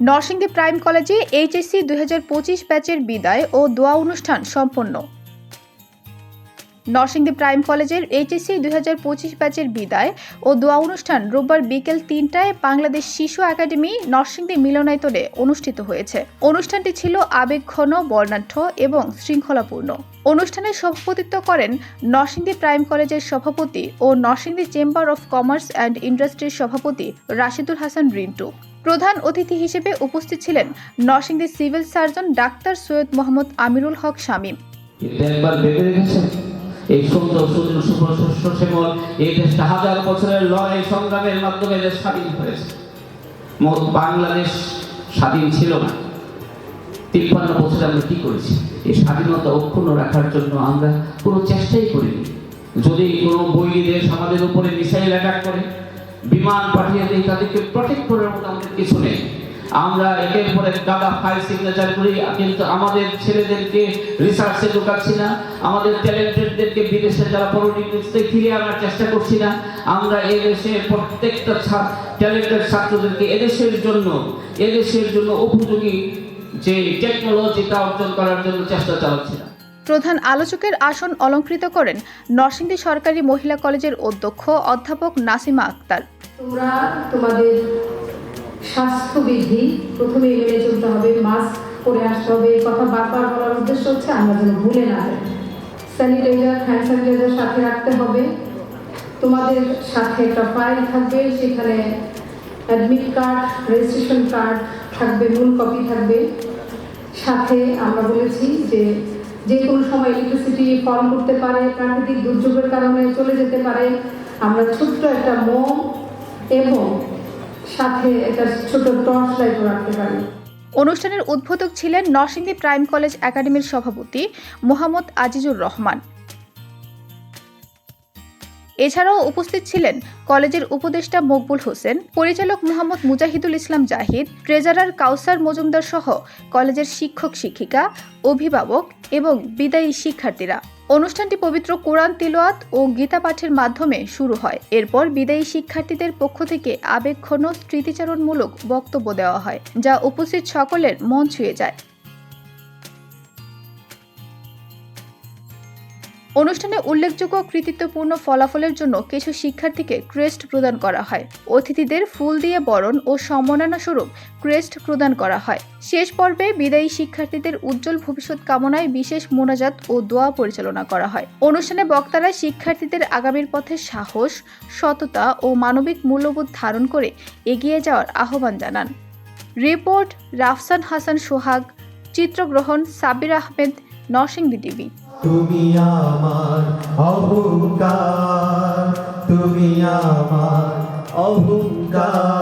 Narsingdi prime কলেজে HSC দুই হাজার পঁচিশ ব্যাচের বিদায় ও দোয়া অনুষ্ঠান সম্পন্ন। নরসিংদী প্রাইম কলেজের এইচএসসি দুই হাজার পঁচিশ ব্যাচের বিদায় ও দোয়া অনুষ্ঠান রোববার বিকেল তিনটায় বাংলাদেশ শিশু একাডেমি নরসিংদী মিলনায়তনে অনুষ্ঠিত হয়েছে। অনুষ্ঠানটি ছিল আবেগঘন, বর্ণাঢ্য এবং শৃঙ্খলাপূর্ণ। অনুষ্ঠানে সভাপতিত্ব করেন নরসিংদী প্রাইম কলেজের সভাপতি ও Narsingdi chamber of commerce and ইন্ডাস্ট্রির সভাপতি রাশিদুল হাসান রিন্টু। প্রধান অতিথি হিসেবে উপস্থিত ছিলেন Narsingdi civil surgeon doctor Syed Mohammad Amirul Haque Shamim. এই সুন্দর সুন্দর শুভ্র শস্য শ্যামল এই দেশটা হাজার বছরের লড়াই সংগ্রামের মাধ্যমে দেশ স্বাধীন হয়েছে। বাংলাদেশ স্বাধীন ছিল না। তিপ্পান্ন বছরে আমরা কি করেছি? এই স্বাধীনতা অক্ষুণ্ণ রাখার জন্য আমরা কোনো চেষ্টাই করিনি। যদি কোনো বৈরী দেশ আমাদের উপরে মিসাইল অ্যাটাক করে, বিমান পাঠিয়ে দেয়, তাদেরকে প্রোটেক্ট করার মতো আমাদের কিছু নেই। আমরা একের পর এক গাদা ফাইল সিগনেচার করি কিন্তু আমাদের ছেলেদেরকে রিসার্চে ঢোকাচ্ছি না আমাদের ট্যালেন্টেডদেরকে বিদেশে যারা পলিটিক্সে ফিরে আনার চেষ্টা করছি না আমরা এদেশের প্রত্যেকটা ট্যালেন্টেড ছাত্রদেরকে এদেশের জন্য এদেশের জন্য উপযোগী যে টেকনোলজিটা অর্জন করার জন্য চেষ্টা চালাচ্ছি না। প্রধান আলোচকের আসন অলঙ্কৃত করেন নরসিংদী সরকারি মহিলা কলেজের অধ্যক্ষ অধ্যাপক নাসিমা আক্তার। তোমরা তোমাদের স্বাস্থ্যবিধি প্রথমে মেনে চলতে হবে মাস্ক পরে আসতে হবে কথা বারবার বলার উদ্দেশ্য হচ্ছে আমরা যেন ভুলে না যাই। স্যানিটাইজার হ্যান্ড স্যানিটাইজার সাথে রাখতে হবে। তোমাদের সাথে একটা ফাইল থাকবে, সেখানে অ্যাডমিট কার্ড রেজিস্ট্রেশন কার্ড থাকবে, মূল কপি থাকবে। সাথে আমরা বলেছি যে যে কোনো সময় ইলেকট্রিসিটি ফল করতে পারে, প্রাকৃতিক দুর্যোগের কারণে চলে যেতে পারে। আমরা ছোট্ট একটা মোম এবং সাথে একটা ছোট টর্চ লাইটও রাখতে পারি। অনুষ্ঠানের উদ্বোধক ছিলেন নরসিংদী প্রাইম কলেজ একাডেমির সভাপতি মোহাম্মদ আজিজুর রহমান। এছাড়াও উপস্থিত ছিলেন কলেজের উপদেষ্টা মকবুল হোসেন, পরিচালক মোহাম্মদ মুজাহিদুল ইসলাম জাহিদ, ট্রেজারার কাউসার মজুমদার সহ কলেজের শিক্ষক শিক্ষিকা অভিভাবক এবং বিদায়ী শিক্ষার্থীরা। অনুষ্ঠানটি পবিত্র কোরআন তিলোয়াত ও গীতা পাঠের মাধ্যমে শুরু হয়। এরপর বিদায়ী শিক্ষার্থীদের পক্ষ থেকে আবেগঘন স্মৃতিচারণমূলক বক্তব্য দেওয়া হয়, যা উপস্থিত সকলের মন ছুঁয়ে যায়। অনুষ্ঠানে উল্লেখযোগ্য কৃতিত্বপূর্ণ ফলাফলের জন্য কিছু শিক্ষার্থীকে ক্রেস্ট প্রদান করা হয়। অতিথিদের ফুল দিয়ে বরণ ও সম্মাননা স্বরূপ ক্রেস্ট প্রদান করা হয়। শেষ পর্বে বিদায়ী শিক্ষার্থীদের উজ্জ্বল ভবিষ্যৎ কামনায় বিশেষ মোনাজাত ও দোয়া পরিচালনা করা হয়। অনুষ্ঠানে বক্তারা শিক্ষার্থীদের আগামীর পথে সাহস, সততা ও মানবিক মূল্যবোধ ধারণ করে এগিয়ে যাওয়ার আহ্বান জানান। রিপোর্ট রাফসান হাসান সোহাগ। চিত্রগ্রহণ সাবির আহমেদ নরসিংদী টিভি। তুমি আমার অহংকার তুমি আমার অহংকার।